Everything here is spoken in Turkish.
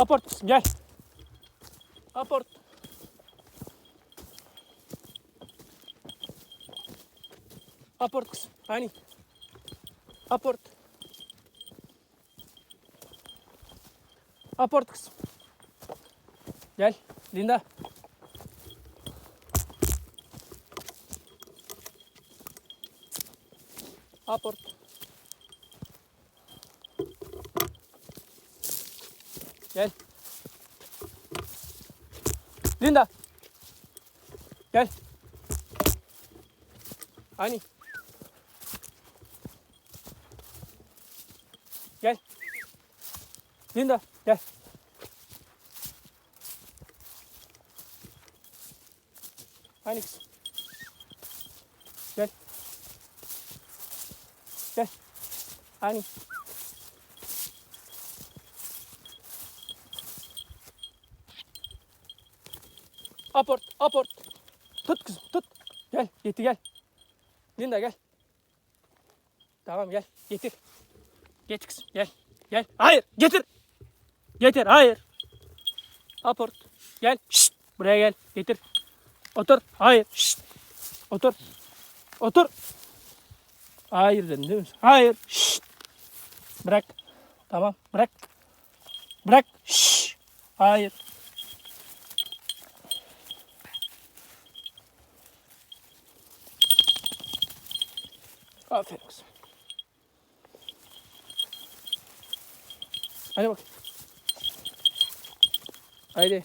Aport kızım gel. Aport. Aport kızım. Hani. Aport. Aport kızım. Gel. Linda. Aport. Gel. Linda. Gel. Hani. Gel. Linda gel. Hani kızım. Gel. Gel. Hani. Aport, aport. Tut kızım, tut. Gel, getir gel. Linda gel. Tamam gel, getir. Geç kızım, gel. Gel. Hayır, getir. Getir, hayır. Aport. Gel. Şşt. Buraya gel, getir. Otur. Hayır. Şşt. Otur. Otur. Hayır dedin değil mi? Hayır. Şşt. Bırak. Tamam, bırak. Bırak. Şşt. Hayır. Aferin kızım. Hadi bak. Haydi.